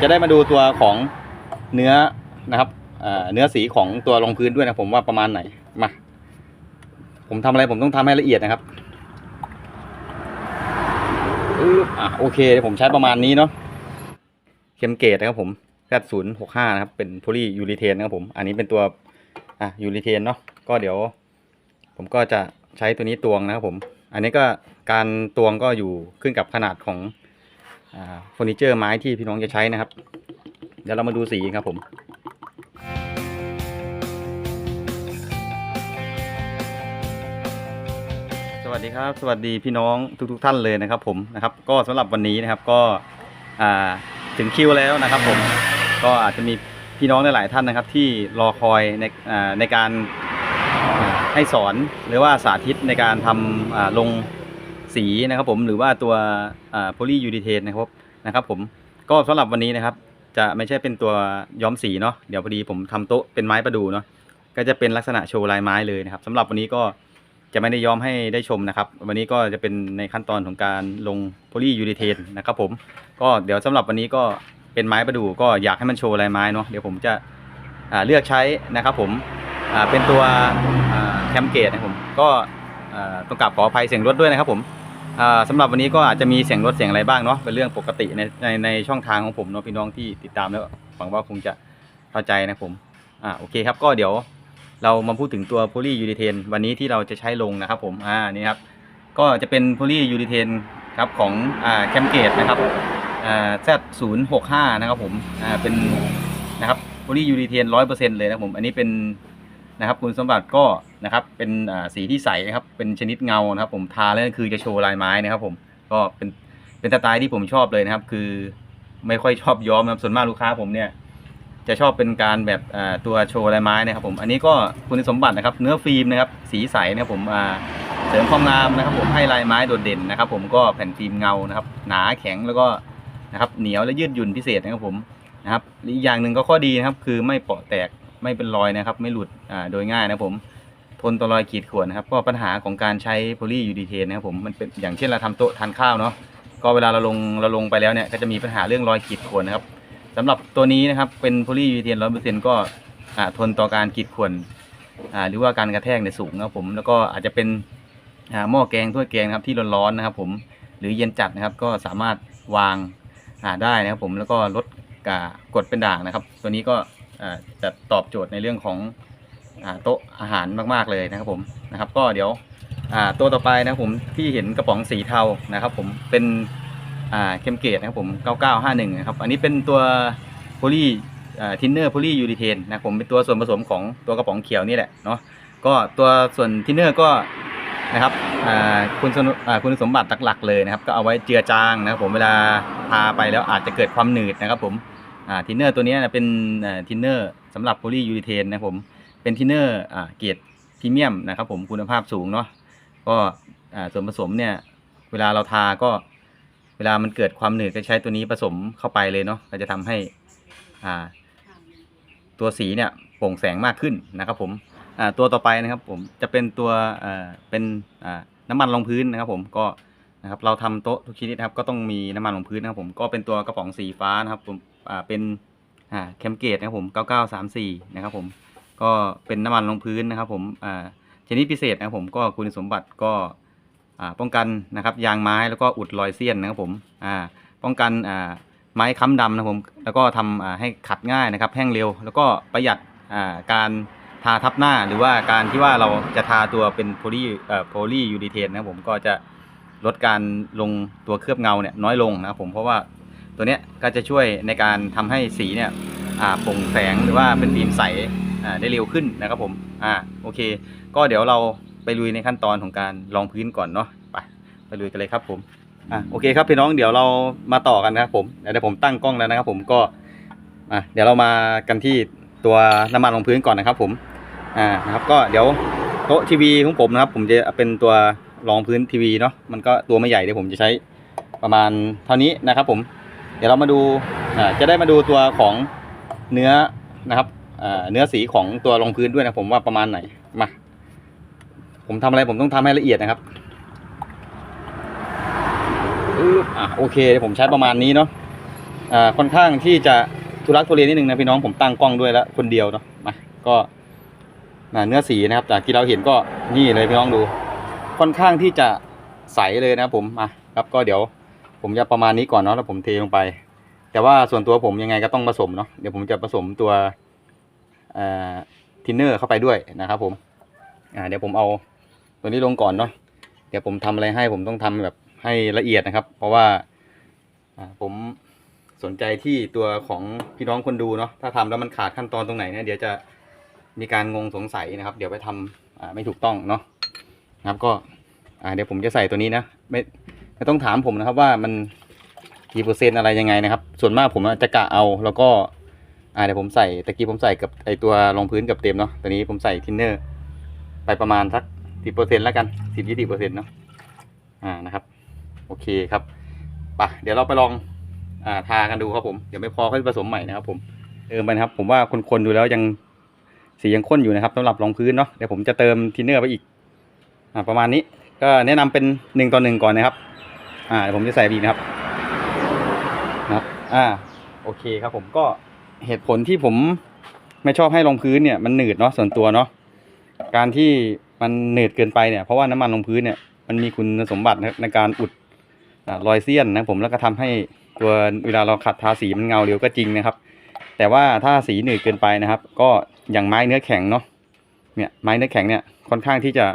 จะได้มาดูตัวของเนื้อนะครับเนื้อสีของตัวรองพื้นด้วยนะผมว่าประมาณไหนมาผมทำอะไรผมต้องทำให้ละเอียดนะครับอะโอเคเดี๋ยวผมใช้ประมาณนี้เนาะเคมเกตนะครับผมแพทศูนย์หกห้านะครับเป็นโพลียูริเทนนะครับผมอันนี้เป็นตัวอะยูริเทนเนาะก็เดี๋ยว ผมก็จะใช้ตัวนี้ตวงนะครับผม อันนี้ก็การตวงก็อยู่ขึ้นกับขนาดของ เฟอร์นิเจอร์ไม้ที่พี่น้องจะใช้นะครับ เดี๋ยวเรามาดูสีครับผมสวัสดีครับสวัสดีพี่น้องทุกๆท่านเลยนะครับผมนะครับก็สำหรับวันนี้นะครับก็ถึงคิวแล้วนะครับผมก็อาจจะมีพี่น้องหลายท่านนะครับ ที่รอคอยในในการให้สอนหรือว่าสาธิตในการทำลง สีนะครับผมหรือว่าตัวโพลียูดิเทนนะครับนะครับผมก็สำหรับวันนี้นะครับ จะไม่ใช่เป็นตัวย้อมสีเนาะเดี๋ยวพอดีผมทำโต๊ะเป็นไม้ประดูเนาะก็จะเป็นลักษณะโชว์ลายไม้เลยนะครับสำหรับวันนี้ก็จะไม่ได้ย้อมให้ได้ชมนะครับ วันนี้ก็จะเป็นในขั้นตอนของการลงโพลียูดิเทนนะครับผมก็เดี๋ยวสำหรับวันนี้ก็เป็นไม้ประดูก็อยากให้มันโชว์ลายไม้เนาะเดี๋ยวผมจะเลือกใช้นะครับผมเป็นตัวแคมเกตนะผมก็ต้องกราบขออภัยเสียงรถด้วยนะครับผม สำหรับวันนี้ก็อาจจะมีเสียงรถเสียงอะไรบ้างเนาะเป็นเรื่องปกติในในในช่องทางของผมเนาะพี่น้องที่ติดตามแล้วหวังว่าคงจะเข้าใจนะผมอ่าโอเคครับก็เดี๋ยวเรามาพูดถึงตัวโพลียูริเทนวันนี้ที่เราจะใช้ลงนะครับผมอ่านี่ครับก็จะเป็นโพลียูริเทนครับของอ่าแคมเกตนะครับอ่า Z065 นย์หกห้านะครับผมอ่าเป็นนะครับโพลียูริเทนร้อยเปอร์เซ็นต์เลยนะผมอันนี้เป็น นะครับคุณสมบัติก็นะครับเป็นสีที่ใสนะครับเป็นชนิดเงานะครับ ผมทาแล้วคือจะโชว์ลายไม้นะครับ ผมก็เป็นเป็นสไตล์ที่ผมชอบเลยนะครับ คือไม่ค่อยชอบย้อมนะครับส่วนมากลูกค้าผมเนี่ยจะชอบเป็นการแบบตัวโชว์ลายไม้นะครับผมอันนี้ก็คุณสมบัตินะครับ เนื้อฟิล์มนะครับสีใสนะครับผมเสริมความงามนะครับ ผมให้ลายไม้โดดเด่นนะครับ ผมก็แผ่นฟิล์มเงานะครับ หนาแข็งแล้วก็นะครับเหนียวและยืดหยุ่นพิเศษนะครับผมนะครับอีกอย่างหนึ่งก็ข้อดีนะครับ คือไม่เปราะแตก ไม่เป็นรอยนะครับ ไม่หลุดอ่าโดยง่ายนะผมทนต่อรอยขีดข่วนนะครับก็ปัญหาของการใช้โพลียูดีเทนนะครับผมมันเป็นอย่างเช่นเราทำโต๊ะทานข้าวเนาะก็เวลาเราลงเราลงไปแล้วเนี่ยก็จะมีปัญหาเรื่องรอยขีดข่วนนะครับสำหรับตัวนี้นะครับเป็นโพลียูดีเทนร้อยเปอร์เซ็นต์ก็อ่าทนต่อการขีดข่วนอ่าหรือว่าการกระแทกในยสูงนะครับผมแล้วก็อาจจะเป็นอ่าหม้อแกงถ้วยแกงครับที่ร้อนๆนะครับผมหรือเย็นจัดนะครับก็สามารถวางอ่าได้นะครับผมแล้วก็ลดกดเป็นด่างนะครับ ตัวนี้ก็ จะตอบโจทย์ในเรื่องของโต๊ะอาหารมากๆเลยนะครับผมนะครับ ก็เดี๋ยวตัวต่อไปนะครับผมที่เห็นกระป๋องสีเทานะครับผมเป็นเคมเกตนะครับผม 9951 นะครับ อันนี้เป็นตัวโพลีทินเนอร์โพลียูริเทนนะผมเป็นตัวส่วนผสมของตัวกระป๋องเขียวนี่แหละเนาะก็ตัวส่วนทินเนอร์ก็นะครับคุณสมอ่าคุณสมบัติหลักๆเลยนะครับ ก็เอาไว้เจือจางนะครับผมเวลาทาไปแล้วอาจจะเกิดความหนืดนะครับผม อ่าทินเนอร์ตัวนี้นะเป็นทินเนอร์สำหรับโพลียูริเทนนะผมเป็นทินเนอร์อ่าเกรดพรีเมียมนะครับผมคุณภาพสูงเนาะก็อ่าส่วนผสมเนี่ยเวลาเราทาก็เวลามันเกิดความหนืดก็ใช้ตัวนี้ผสมเข้าไปเลยเนาะก็จะทำให้อ่าตัวสีเนี่ยโปร่งแสงมากขึ้นนะครับผมอ่าตัวต่อไปนะครับผมจะเป็นตัวอ่าเป็นอ่าน้ำมันรองพื้นนะครับผมก็นะครับเราทำโต๊ะทุกชนิดนะครับก็ต้องมีน้ำมันรองพื้นนะครับผมก็เป็นตัวกระป๋องสีฟ้านะครับผม เป็นอ่าเคมเกตนะครับผม 9934 นะครับผม ก็เป็นน้ำมันรองพื้นนะครับผมอ่าชนิดพิเศษนะครับผมก็คุณสมบัติก็อ่าป้องกันนะครับยางไม้แล้วก็อุดรอยเสี้ยนนะครับผมอ่าป้องกันอ่าไม้ค้ำดำนะครับผมแล้วก็ทำอ่าให้ขัดง่ายนะครับแห้งเร็ว แล้วก็ประหยัดอ่าการทาทับหน้าหรือว่าการที่ว่าเราจะทาตัวเป็นโพลีอ่อโพลียูดีเทนนะครับผมก็จะลดการลงตัวเคลือบเงาเนี่ยน้อยลงนะครับผมเพราะว่า ตัวเนี้ยก็จะช่วยในการทำให้สีเนี่ยอ่าโปร่งแสงหรือว่าเป็นฟิล์มใสได้เร็วขึ้นนะครับผมอ่าโอเค ก็เดี๋ยวเราไปลุยในขั้นตอนของการรองพื้นก่อนเนาะไปไปลุยกันเลยครับผมอ่าโอเคครับพี่น้องเดี๋ยวเรามาต่อกันนะครับผมเดี๋ยวผมตั้งกล้องแล้วนะครับผมก็อ่าเดี๋ยวเรามากันที่ตัวน้ำมันรองพื้นก่อนนะครับผมอ่านะครับก็เดี๋ยวโต๊ะทีวีของผมนะครับ ผมจะเป็นตัวรองพื้นทีวีเนาะมันก็ตัวไม่ใหญ่เดี๋ยวผมจะใช้ประมาณเท่านี้นะครับผม ดี๋ยวเรามาดูจะได้มาดูตัวของเนื้อนะครับเนื้อสีของตัวรองพื้นด้วยนะผมว่าประมาณไหนมาผมทำอะไรผมต้องทำให้ละเอียดนะครับอะโอเคเดี๋ยวผมใช้ประมาณนี้เนาะอ่าค่อนข้างที่จะทุรักทุเลนิดนึงนะพี่น้องผมตั้งกล้องด้วยแล้วคนเดียวเนาะมาก็อ่าเนื้อสีนะครับจากที่เราเห็นก็นี่เลยพี่น้องดู ค่อนข้างที่จะใสเลยนะผมมาครับก็เดี๋ยว ผมจะประมาณนี้ก่อนเนาะแล้วผมเทลงไป แต่ว่าส่วนตัวผมยังไงก็ต้องผสมเนาะเดี๋ยวผมจะผสมตัวทินเนอร์เข้าไปด้วยนะครับผมเดี๋ยวผมเอาตัวนี้ลงก่อนเนาะเดี๋ยวผมทำอะไรให้ผมต้องทำแบบให้ละเอียดนะครับ เพราะว่าผมสนใจที่ตัวของพี่น้องคนดูเนาะถ้าทำแล้วมันขาดขั้นตอนตรงไหนเนี่ยเดี๋ยวจะมีการงงสงสัยนะครับ เดี๋ยวไปทำอ่าไม่ถูกต้องเนาะนะครับก็เดี๋ยวผมจะใส่ตัวนี้นะไม่ ไม่ต้องถามผมนะครับว่ามันกี่เปอร์เซ็นต์อะไรยังไงนะครับ ส่วนมากผมจะกะเอาแล้วก็อ่าเดี๋ยวผมใส่ตะกี้ผมใส่กับไอตัวรองพื้นกับเต็มเนาะตอนนี้ผมใส่ทินเนอร์ ไปประมาณสักสิบเปอร์เซ็นต์แล้วกันสิบยี่สิบเปอร์เซ็นต์เนาะอ่านะครับ โอเคครับปะเดี๋ยวเราไปลองอ่าทากันดูครับผมเดี๋ยวไม่พอก็ผสมใหม่นะครับ ผมเติมไปนะครับ ผมว่าคนๆดูแล้วยังสียังข้นอยู่นะครับสำหรับรองพื้นเนาะเดี๋ยวผมจะเติมทินเนอร์ไปอีกอ่าประมาณนี้ ก็แนะนำเป็นหนึ่งต่อหนึ่งก่อนนะครับ อ่าเดี๋ยวผมจะใส่บีนะครับนะครับ อ่า โอเคครับผมก็เหตุผลที่ผมไม่ชอบให้รองพื้นเนี่ยมันหนืดเนาะส่วนตัวเนาะการที่มันหนืดเกินไปเนี่ยเพราะว่าน้ำมันรองพื้นเนี่ยมันมีคุณสมบัติในการอุดรอยเสี้ยนนะผมแล้วก็ทำให้ตัวเวลาเราขัดทาสีมันเงาเร็วก็จริงนะครับ แต่ว่าถ้าสีหนืดเกินไปนะครับ ก็อย่างไม้เนื้อแข็งเนาะเนี่ยไม้เนื้อแข็งเนี่ยค่อนข้างที่จะ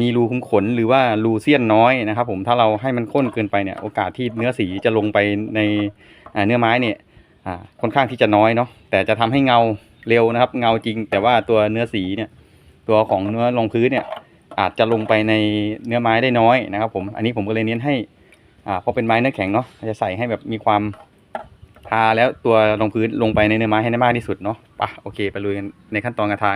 มีรูขุมขนหรือว่ารูเสี้ยนน้อยนะครับ ผมถ้าเราให้มันข้นเกินไปเนี่ยโอกาสที่เนื้อสีจะลงไปในเนื้อไม้เนี่ยค่อนข้างที่จะน้อยเนาะแต่จะทำให้เงาเร็วนะครับ เงาจริง แต่ว่าตัวเนื้อสีเนี่ยตัวของเนื้อรองพื้นเนี่ยอาจจะลงไปในเนื้อไม้ได้น้อยนะครับ ผมอันนี้ผมก็เลยเน้นให้อ่าพอเป็นไม้เนื้อแข็งเนาะจะใส่ให้แบบมีความทาแล้วตัวรองพื้นลงไปในเนื้อไม้ให้ได้มากที่สุดเนาะป่ะโอเค ไปลุยกันในขั้นตอนการทา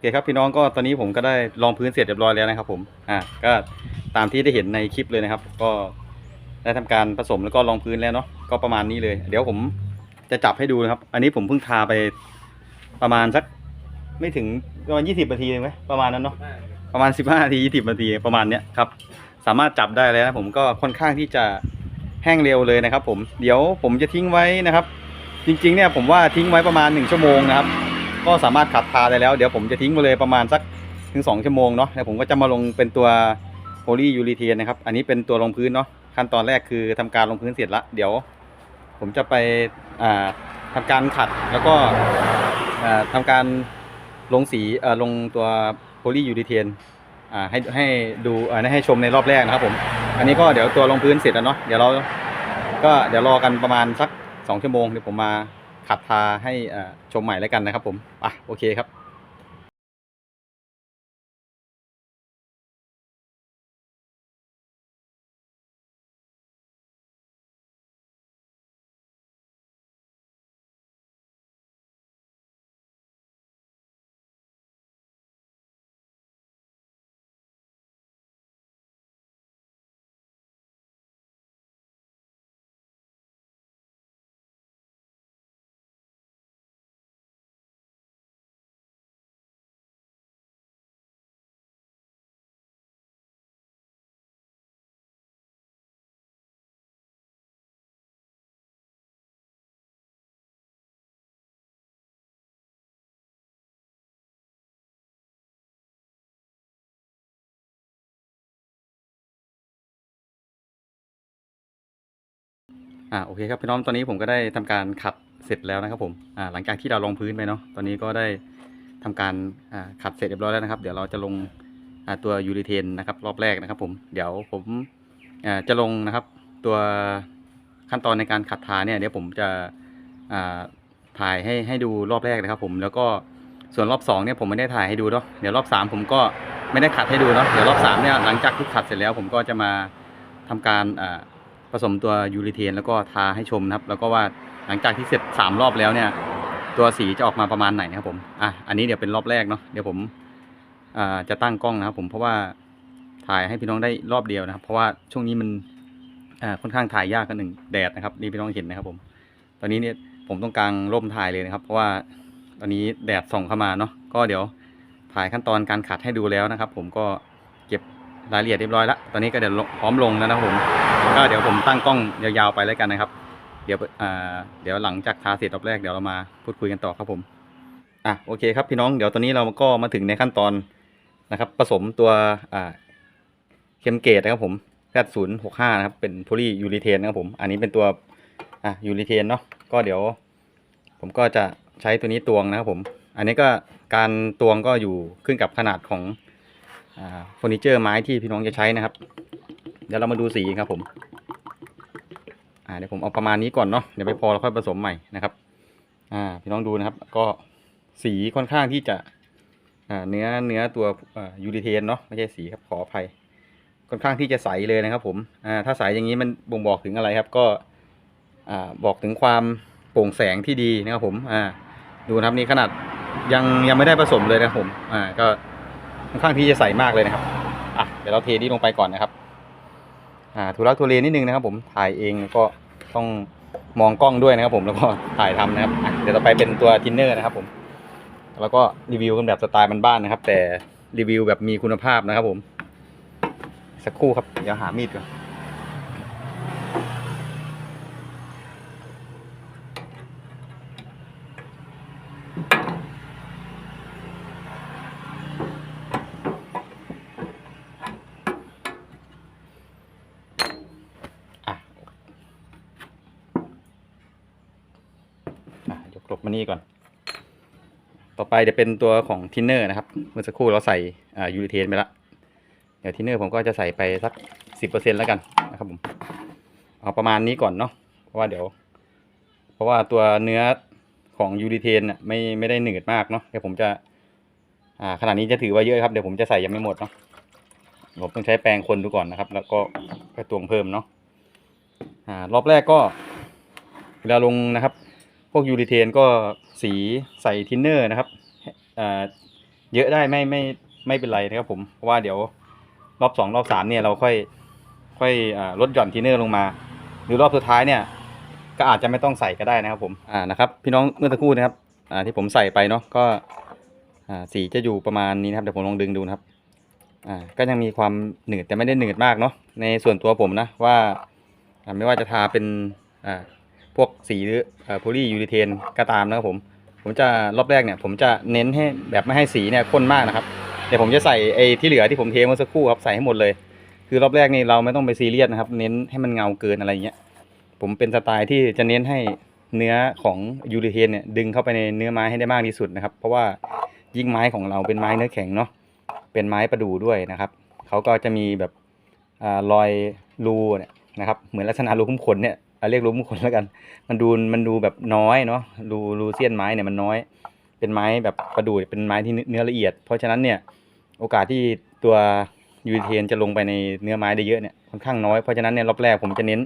อเคครับพี่น้องก็ตอนนี้ผมก็ได้ลองพื้นเสร็จเรียบร้อยแล้วนะครับ ผมอ่าก็ตามที่ได้เห็นในคลิปเลยนะครับ ก็ได้ทำการผสมแล้วก็ลองพื้นแล้วเนาะก็ประมาณนี้เลย เดี๋ยวผมจะจับให้ดูนะครับ อันนี้ผมเพิ่งทาไปประมาณสักไม่ถึงประมาณยี่สิบนาทีเองไหมประมาณนั้นเนาะประมาณสิบห้านาทียี่สิบนาทีประมาณเนี้ยครับ สามารถจับได้เลยนะผมก็ค่อนข้างที่จะแห้งเร็วเลยนะครับ ผมเดี๋ยวผมจะทิ้งไว้นะครับ จริงๆเนี่ยผมว่าทิ้งไว้ประมาณหนึ่งชั่วโมงนะครับ ก็สามารถขัดทาได้แล้ว เดี๋ยวผมจะทิ้งไปเลยประมาณสักถึง 2 ชั่วโมงเนาะแล้วผมก็จะมาลงเป็นตัวโพลียูรีเทนนะครับ อันนี้เป็นตัวลงพื้นเนาะขั้นตอนแรกคือทำการลงพื้นเสร็จละเดี๋ยวผมจะไปอ่าทำการขัดแล้วก็อ่าทำการลงสีลงตัวโพลียูรีเทนให้ให้ดูให้ชมในรอบแรกนะครับผมอันนี้ก็เดี๋ยวตัวลงพื้นเสร็จแล้วเนาะเดี๋ยวเราก็เดี๋ยวรอกันประมาณสัก 2 ชั่วโมงเดี๋ยวผมมา ขัดทาให้ชมใหม่แล้วกันนะครับผมอะโอเคครับ อ่าโอเคครับพี่น้องตอนนี้ผมก็ได้ทำการขัดเสร็จแล้วนะครับผมอ่าหลังจากที่เราลงพื้นไปเนาะตอนนี้ก็ได้ทำการอ่าขัดเสร็จเรียบร้อยแล้วนะครับ เดี๋ยวเราจะลงอ่าตัวยูริเทนนะครับรอบแรกนะครับผมเดี๋ยวผมอ่าจะลงนะครับตัวขั้นตอนในการขัดทาเนี่ยเดี๋ยวผมจะอ่าถ่ายให้ให้ดูรอบแรกนะครับ ผมแล้วก็ส่วนรอบสองเนี่ยผมไม่ได้ถ่ายให้ดูเนาะเดี๋ยวรอบสามผมก็ไม่ได้ขัดให้ดูเนาะเดี๋ยวรอบสามเนี่ยหลังจากที่ขัดเสร็จแล้ว ผมก็จะมาทำการอ่า ผสมตัวยูริเทนแล้วก็ทาให้ชมนะครับ แล้วก็ว่าหลังจากที่เสร็จ 3 รอบแล้วเนี่ย ตัวสีจะออกมาประมาณไหนนะครับผมอะอันนี้เดี๋ยวเป็นรอบแรกเนาะเดี๋ยวผมอ่าจะตั้งกล้องนะครับผมเพราะว่าถ่ายให้พี่น้องได้รอบเดียวนะครับ เพราะว่าช่วงนี้มันอ่าค่อนข้างถ่ายยากกันหนึ่งแดดนะครับ นี่พี่น้องเห็นนะครับผม ตอนนี้เนี่ยผมต้องกางร่มถ่ายเลยนะครับ เพราะว่าตอนนี้แดดส่องเข้ามาเนาะก็เดี๋ยวถ่ายขั้นตอนการขัดให้ดูแล้วนะครับ ผมก็เก็บ รายละเอียดเรียบร้อยแล้วตอนนี้ก็เดี๋ยวพร้อมลงแล้วนะครับผมก็เดี๋ยวผมตั้งกล้องยาวๆไปแล้วกันนะครับ เดี๋ยวเดี๋ยวหลังจากทาเสร็จรอบแรกเดี๋ยวเรามาพูดคุยกันต่อครับผมอะโอเคครับพี่น้องเดี๋ยวตอนนี้เราก็มาถึงในขั้นตอนนะครับ ผสมตัวเคมเกตนะครับผมแ0 6 5นะครับเป็นโพลียูริเทนนะครับผมอันนี้เป็นตัวอะยูริเทนเนาะก็เดี๋ยวผมก็จะใช้ตัวนี้ตวงนะครับผม อันนี้ก็การตวงก็อยู่ขึ้นกับขนาดของ เฟอร์นิเจอร์ไม้ที่พี่น้องจะใช้นะครับ เดี๋ยวเรามาดูสีครับผมเดี๋ยวผมเอาประมาณนี้ก่อนเนาะเดี๋ยวไปพอเราค่อยผสมใหม่นะครับพี่น้องดูนะครับ ก็สีค่อนข้างที่จะเนื้อเนื้อตัวยูริเทนเนาะไม่ใช่สีครับขออภัยค่อนข้างที่จะใสเลยนะครับ ผมถ้าใสอย่างนี้มันบ่งบอกถึงอะไรครับ ก็อบอกถึงความโปร่งแสงที่ดีนะครับผมดูนะครับนี่ขนาดยังยังไม่ได้ผสมเลยนะผมอ่าก็ ค่อนข้างที่จะใสมากเลยนะครับอะเดี๋ยวเราเทนี่ลงไปก่อนนะครับอ่าทุลักทุเลนิดนึงนะครับ ผมถ่ายเองก็ต้องมองกล้องด้วยนะครับ ผมแล้วก็ถ่ายทำนะครับเดี๋ยวต่อไปเป็นตัวทินเนอร์นะครับ ผม แล้วก็รีวิวกันแบบสไตล์บ้านๆนะครับ แต่รีวิวแบบมีคุณภาพนะครับ ผม สักครู่ครับเดี๋ยวหามีดก่อนอะอะยกกลบมานี่ก่อน ต่อไปจะเป็นตัวของทินเนอร์นะครับ เมื่อสักครู่เราใส่อ่ายูริเทนไปละเดี๋ยวทินเนอร์ผมก็จะใส่ไปสักสิบเปอร์เซ็นแล้วกันนะครับผมเอาประมาณนี้ก่อนเนาะเพราะว่าเดี๋ยว เพราะว่าตัวเนื้อของยูริเทนน่ะไม่ไม่ได้หนืดมากเนาะเดี๋ยวผมจะอ่าขนาดนี้จะถือว่าเยอะครับเดี๋ยวผมจะใส่ยังไม่หมดเนาะผมต้องใช้แปรงคนดูก่อนนะครับ แล้วก็ไปตวงเพิ่มเนาะอ่ารอบแรกก็เวลาลงนะครับ พวกยูริเทนก็สีใส่ทินเนอร์นะครับอ่าเยอะได้ไม่ไม่ไม่เป็นไรนะครับผมเพราะว่าเดี๋ยวรอบสองรอบสามเนี่ยเราค่อยค่อยอลดหย่อนทีเนอร์ลงมา หรือรอบสุดท้ายเนี่ย ก็อาจจะไม่ต้องใส่ก็ได้นะครับผมอ่านะครับ พี่น้องเมื่อสักครู่นะครับอ่าที่ผมใส่ไปเนาะก็อ่าสีจะอยู่ประมาณนี้นะครับเดี๋ยวผมลองดึงดูนะครับอ่าก็ยังมีความหนืดแต่ไม่ได้หนืดมากเนาะในส่วนตัวผมนะว่าไม่ว่าจะทาเป็นอ่า วกสีหรือโพลียูริเทนก็ตามนะครับผม ผมจะรอบแรกเนี่ย ผมจะเน้นให้แบบไม่ให้สีเนี่ยข้นมากนะครับเดี๋ยวผมจะใส่ไอ้ที่เหลือที่ผมเทเมื่อสักครู่ครับใส่ให้หมดเลย คือรอบแรกนี่เราไม่ต้องไปซีเรียสนะครับ เน้นให้มันเงาเกินอะไรเงี้ยผมเป็นสไตล์ที่จะเน้นให้เนื้อของยูริเทนเนี่ยดึงเข้าไปในเนื้อไม้ให้ได้มากที่สุดนะครับ เพราะว่ายิ่งไม้ของเราเป็นไม้เนื้อแข็งเนาะเป็นไม้ประดู่ด้วยนะครับเขาก็จะมีแบบอรอยรูเนี่ย นะครับ เหมือนลักษณะรูคุ้มขนเนี่ยเรียกรูคุ้มขนแล้วกัน มันดูมันดูแบบน้อยเนาะรูรูเสี้ยนไม้เนี่ยมันน้อย เป็นไม้แบบประดู่เป็นไม้ที่เนื้อละเอียด เพราะฉะนั้นเนี่ยโอกาสที่ตัวยูเทนจะลงไปในเนื้อไม้ได้เยอะเนี่ยค่อนข้างน้อยเพราะฉะนั้นเนี่ยรอบแรกผมจะเน้น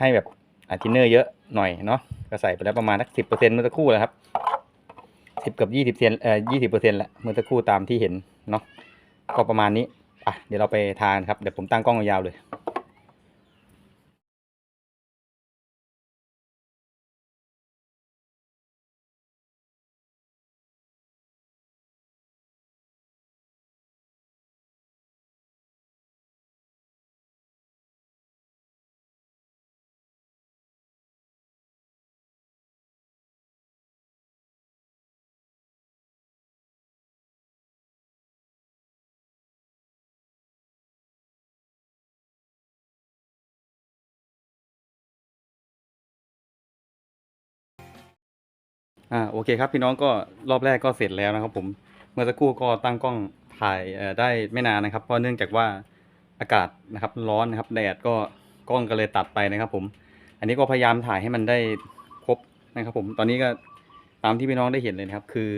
ให้แบบอาทินเนอร์เยอะหน่อยเนาะก็ใส่ไปแล้วประมาณสักสิบเปอร์เซ็นต์เมื่อสักครู่แหละครับสิบกับยี่สิบเซนเอ่อยี่สิบเปอร์เซ็นต์แหละเมื่อสักครู่ตามที่เห็นเนาะก็ประมาณนี้อะเดี๋ยวเราไปทานครับเดี๋ยวผมตั้งกล้องยาวเลย อ่าโอเคครับพี่น้องก็รอบแรกก็เสร็จแล้วนะครับ ผมเมื่อสักครู่ก็ตั้งกล้องถ่ายได้ไม่นานนะครับ เพราะเนื่องจากว่าอากาศนะครับร้อนนะครับแดดก็กล้องก็เลยตัดไปนะครับ ผม อันนี้ก็พยายามถ่ายให้มันได้ครบนะครับ ผมตอนนี้ก็ตามที่พี่น้องได้เห็นเลยนะครับ คือ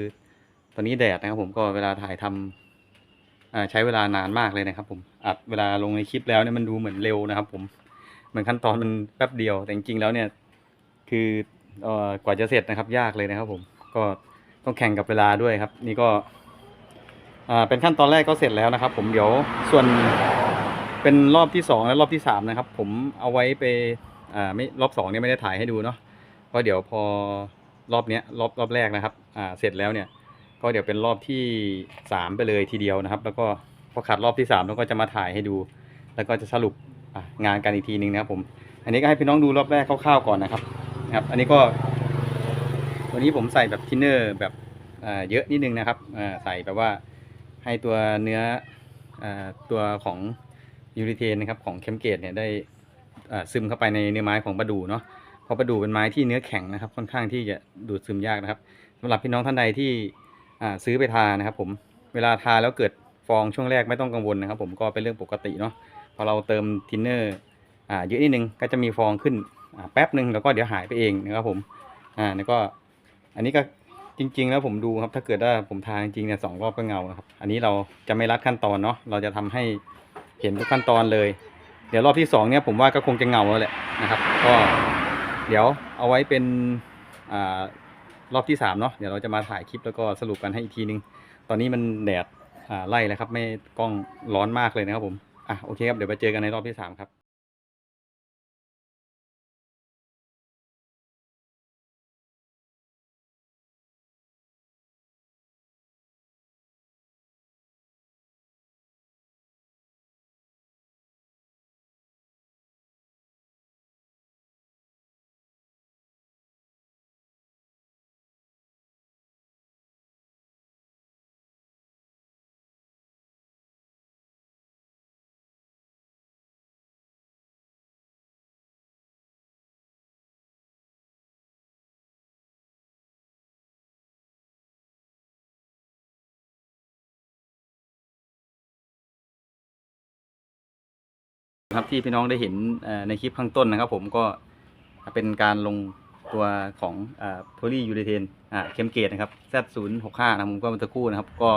ตอนนี้แดดนะครับ ผมก็เวลาถ่ายทำอ่าใช้เวลานานมากเลยนะครับ ผมอัดเวลาลงในคลิปแล้วเนี่ยมันดูเหมือนเร็วนะครับ ผมเหมือนขั้นตอนมันแป๊บเดียวแต่จริงๆแล้วเนี่ย คือ เอ่อกว่าจะเสร็จนะครับ ยากเลยนะครับ ผมก็ต้องแข่งกับเวลาด้วยครับ นี่ก็อ่าเป็นขั้นตอนแรกก็เสร็จแล้วนะครับ ผมเดี๋ยวส่วนเป็นรอบที่สองและรอบที่สามนะครับ ผมเอาไว้ไปอ่าไม่รอบสองเนี่ยไม่ได้ถ่ายให้ดูเนาะเพราะเดี๋ยวพอรอบเนี้ยรอบรอบแรกนะครับอ่าเสร็จแล้วเนี่ย ก็เดี๋ยวเป็นรอบที่สามไปเลยทีเดียวนะครับ แล้วก็พอขัดรอบที่สามแล้วก็จะมาถ่ายให้ดู แล้วก็จะสรุปอะงานกันอีกทีหนึ่งนะครับผม อันนี้ก็ให้พี่น้องดูรอบแรกคร่าวๆก่อนนะครับ นะครับ อันนี้ก็ วันนี้ผมใส่แบบทินเนอร์แบบเยอะนิดนึงนะครับใส่แบบว่าให้ตัวเนื้ออตัวของยูริเทนนะครับของเคมเกตเนี่ยได้ซึมเข้าไปในเนื้อไม้ของประดูเนาะเพราะประดูเป็นไม้ที่เนื้อแข็งนะครับ ค่อนข้างที่จะดูดซึมยากนะครับสำหรับพี่น้องท่านใดที่ซื้อไปทานะครับ ผมเวลาทาแล้วเกิดฟองช่วงแรกไม่ต้องกังวลนะครับ ผมก็เป็นเรื่องปกติเนาะพอเราเติมทินเนอร์อเยอะนิดนึงก็จะมีฟองขึ้น แป๊บหนึ่งแล้วก็เดี๋ยวหายไปเองนะครับผมอ่าแล้วก็อันนี้ก็จริง ๆ แล้วผมดูครับ ถ้าเกิดว่าผมทาจริงๆเนี่ยสองรอบก็เงานะครับ อันนี้เราจะไม่รัดขั้นตอนเนาะเราจะทำให้เห็นทุกขั้นตอนเลย เดี๋ยวรอบที่สองเนี่ยผมว่าก็คงจะเงาแล้วแหละนะครับ ก็เดี๋ยวเอาไว้เป็นอ่ารอบที่สามเนาะเดี๋ยวเราจะมาถ่ายคลิปแล้วก็สรุปกันให้อีกทีนึง ตอนนี้มันแดดอ่าไล่แล้วครับ ไม่กล้องร้อนมากเลยนะครับผมอะโอเคครับเดี๋ยวไปเจอกันในรอบที่สามครับ ครับที่พี่น้องได้เห็นในคลิปข้างต้นนะครับ ผมก็เป็นการลงตัวของโพลียูเรเทนเคมเกตนะครับ Z065 นะผมก็มื่อสักครู่นะครับ ก็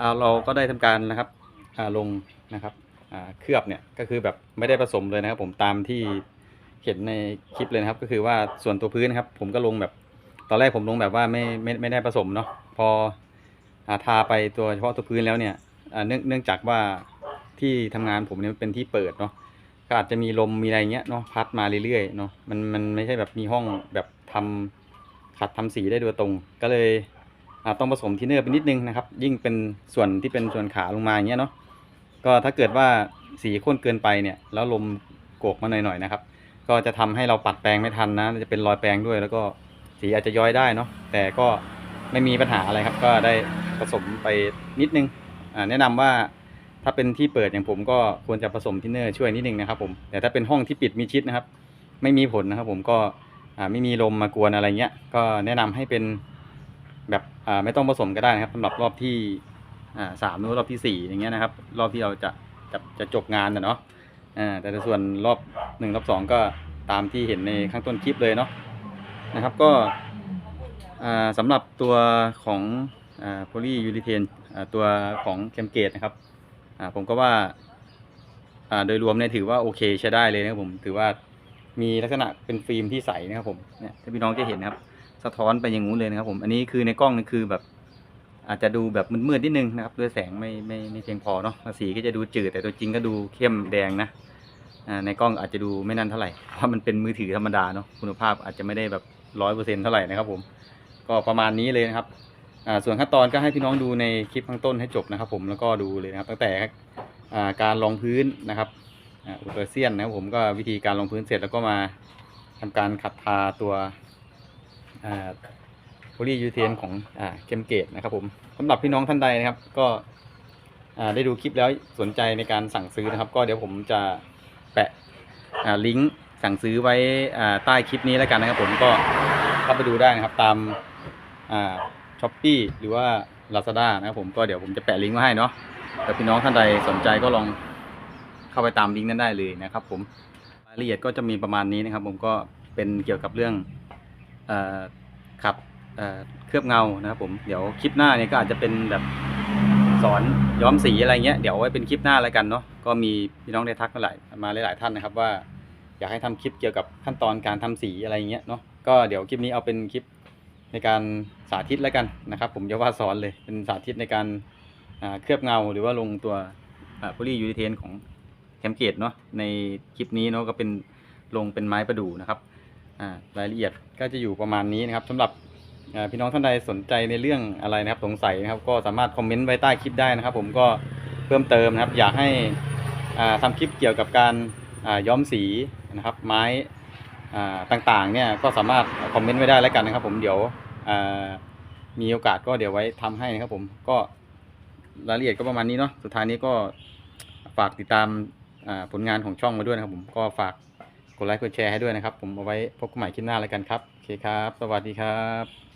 อ่าเราก็ได้ทำการนะครับลงนะครับอ่าเคลือบเนี่ยก็คือแบบไม่ได้ผสมเลยนะครับ ผมตามที่เห็นในคลิปเลยนะครับ ก็คือว่าส่วนตัวพื้นนะครับ ผมก็ลงแบบตอนแรกผมลงแบบว่าไม่ไม่ไม่ได้ผสมเนาะพออทาไปตัวเฉพาะตัวพื้นแล้วเนี่ยเนื่องเนื่องจากว่า ที่ทำงานผมเนี่ยมันเป็นที่เปิดเนาะก็อาจจะมีลมมีอะไรเงี้ยเนาะพัดมาเรื่อยๆเนาะมันมันไม่ใช่แบบมีห้องแบบทำขัดทำสีได้โดยตรง ก็เลยต้องผสมทินเนอร์ไปนิดนึงนะครับ ยิ่งเป็นส่วนที่เป็นส่วนขาลงมาอย่างเงี้ยเนาะก็ถ้าเกิดว่าสีข้นเกินไปเนี่ย แล้วลมโกกมาหน่อยๆนะครับ ก็จะทำให้เราปัดแปรงไม่ทันนะจะเป็นรอยแปรงด้วยแล้วก็สีอาจจะย้อยได้เนาะแต่ก็ไม่มีปัญหาอะไรครับ ก็ได้ผสมไปนิดนึงแนะนำว่า ถ้าเป็นที่เปิดอย่างผมก็ควรจะผสมทินเนอร์ช่วยนิดนึงนะครับผมแต่ถ้าเป็นห้องที่ปิดมิดชิดนะครับ ไม่มีผลนะครับผมก็ไม่มีลมมากวนอะไรเงี้ยก็แนะนำให้เป็นแบบไม่ต้องผสมก็ได้นะครับสำหรับรอบที่สามหรือรอบที่สี่อย่างเงี้ยนะครับ รอบที่เราจะจะจะจบงานนะเนาะแต่ส่วนรอบหนึ่งรอบสองก็ตามที่เห็นในข้างต้นคลิปเลยเนาะนะครับก็อ่าสำหรับตัวของโพลียูริเทนตัวของเคมเกตนะครับ ผมก็ว่าอ่าโดยรวมเนี่ยถือว่าโอเคใช้ได้เลยนะครับผมถือว่ามีลักษณะเป็นฟิล์มที่ใสนะครับผมเนี่ยถ้าพี่น้องจะเห็นนะครับ สะท้อนไปอย่างงู้นเลยนะครับผม อันนี้คือในกล้องนี่คือแบบ อาจจะดูแบบมืดๆนิดนึงนะครับด้วยแสงไม่ไม่ไม่เพียงพอเนาะสีก็จะดูจืดแต่ตัวจริงก็ดูเข้มแดงนะอ่าในกล้องอาจจะดูไม่นั่นเท่าไหร่เพราะมันเป็นมือถือธรรมดาเนาะคุณภาพอาจจะไม่ได้แบบร้อยเปอร์เซ็นต์เท่าไหร่นะครับผมก็ประมาณนี้เลยนะครับ ส่วนขั้นตอนก็ให้พี่น้องดูในคลิปข้างต้นให้จบนะครับ ผมแล้วก็ดูเลยนะครับ ตั้งแต่การรองพื้นนะครับอุตราเซียนนะครับผมก็วิธีการรองพื้นเสร็จแล้วก็มาทำการขัดทาตัวโพลียูเทนของอเคมเกตนะครับผมสำหรับพี่น้องท่านใดนะครับ ก็ได้ดูคลิปแล้วสนใจในการสั่งซื้อนะครับ ก็เดี๋ยวผมจะแปะลิงก์สั่งซื้อไว้ใต้คลิปนี้แล้วกันนะครับผมก็เข้าไปดูได้นะครับตามอ่า ช้อปปี้หรือว่า Lazada นะครับผมก็เดี๋ยวผมจะแปะลิงก์ไว้ให้เนาะแต่พี่น้องท่านใดสนใจก็ลองเข้าไปตามลิงก์นั้นได้เลยนะครับ ผมรายละเอียดก็จะมีประมาณนี้นะครับ ผมก็เป็นเกี่ยวกับเรื่องอขัดเเคลือบเงานะครับผมเดี๋ยวคลิปหน้าเนี่ยก็อาจจะเป็นแบบสอนย้อมสีอะไรเงี้ยเดี๋ยวไว้เป็นคลิปหน้าแล้วกันเนาะก็มีพี่น้องได้ทักมาหลายมาหลายๆท่านนะครับว่าอยากให้ทำคลิปเกี่ยวกับขั้นตอนการทำสีอะไรเงี้ยเนาะก็เดี๋ยวคลิปนี้เอาเป็นคลิป ในการสาธิตแล้วกันนะครับ ผมจะว่าสอนเลยเป็นสาธิตในการเคลือบเงาหรือว่าลงตัวโพลียูริเทนของแคมเกตเนาะในคลิปนี้เนาะก็เป็นลงเป็นไม้ประดู่นะครับรายละเอียดก็จะอยู่ประมาณนี้นะครับสำหรับพี่น้องท่านใดสนใจในเรื่องอะไรนะครับสงสัยนะครับ ก็สามารถคอมเมนต์ไว้ใต้คลิปได้นะครับ ผมก็เพิ่มเติมนะครับ อยากให้อ่าทำคลิปเกี่ยวกับการย้อมสีนะครับ ไม้ ต่างๆเนี่ยก็สามารถคอมเมนต์ไว้ได้แล้วกันนะครับ ผมเดี๋ยวมีโอกาสก็เดี๋ยวไว้ทำให้นะครับ ผมก็รายละเอียดก็ประมาณนี้เนาะสุดท้ายนี้ก็ฝากติดตามผลงานของช่องมาด้วยนะครับ ผมก็ฝากกดไลค์กดแชร์ให้ด้วยนะครับ ผมเอาไว้พบกันใหม่คลิปหน้าแล้วกันครับโอเคครับ สวัสดีครับ